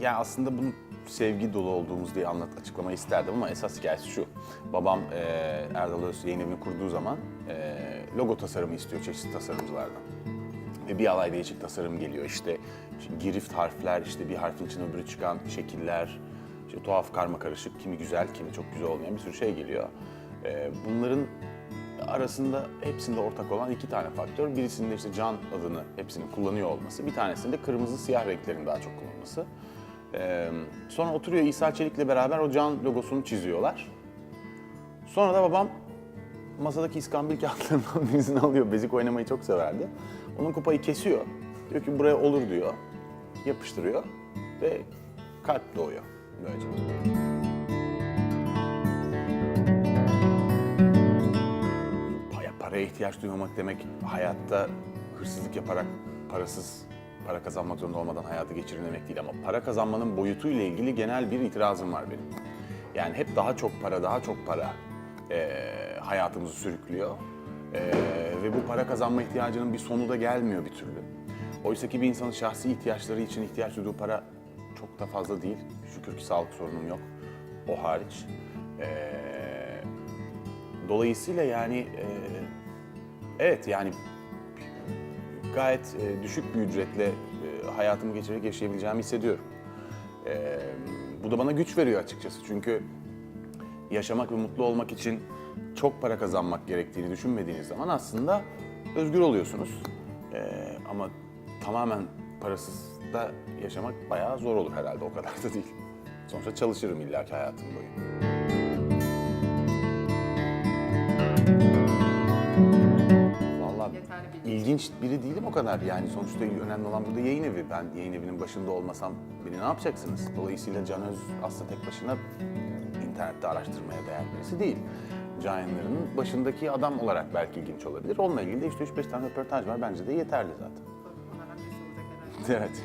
yani aslında bunu sevgi dolu olduğumuz diye anlat açıklamayı isterdim ama esas hikayesi şu. Babam e, Erdal Öz yayın evini kurduğu zaman e, logo tasarımı istiyor çeşitli tasarımcılardan. Ve bir alay değişik tasarım geliyor işte, girift harfler, işte bir harfin içine öbürü çıkan şekiller, işte tuhaf karma karışık, kimi güzel, kimi çok güzel olmayan bir sürü şey geliyor. E, bunların arasında hepsinde ortak olan iki tane faktör. Birisinde işte can adını hepsinin kullanıyor olması, bir tanesinde kırmızı siyah renklerin daha çok kullanılması. Sonra oturuyor İsa Çelik'le beraber o can logosunu çiziyorlar. Sonra da babam masadaki iskambil kağıtlarından birisini alıyor. Bezik oynamayı çok severdi. Onun kupayı kesiyor. Diyor ki buraya olur diyor. Yapıştırıyor ve kalp doğuyor böylece. Para, paraya ihtiyaç duymamak demek hayatta hırsızlık yaparak parasız para kazanmak zorunda olmadan hayatı geçirin demek değil ama para kazanmanın boyutuyla ilgili genel bir itirazım var benim. Yani hep daha çok para, daha çok para eee, hayatımızı sürüklüyor. Eee, ve bu para kazanma ihtiyacının bir sonu da gelmiyor bir türlü. Oysa ki bir insanın şahsi ihtiyaçları için ihtiyaç duyduğu para çok da fazla değil. Şükür ki sağlık sorunum yok. O hariç. Eee Dolayısıyla yani e, evet yani gayet e, düşük bir ücretle e, hayatımı geçirerek yaşayabileceğimi hissediyorum. E, bu da bana güç veriyor açıkçası çünkü yaşamak ve mutlu olmak için çok para kazanmak gerektiğini düşünmediğiniz zaman aslında özgür oluyorsunuz. Ama tamamen parasız da yaşamak bayağı zor olur herhalde o kadar da değil. Sonuçta çalışırım illaki hayatım boyu. Bilgi. ilginç biri değilim o kadar yani sonuçta önemli olan burada yayın evi. Ben yayın evinin başında olmasam beni ne yapacaksınız? Dolayısıyla Can Öz aslında tek başına internette araştırmaya değer birisi değil. Yayınlarının başındaki adam olarak belki ilginç olabilir. Onunla ilgili de işte 3-5 tane röportaj var bence de yeterli zaten. Herhalde. Evet.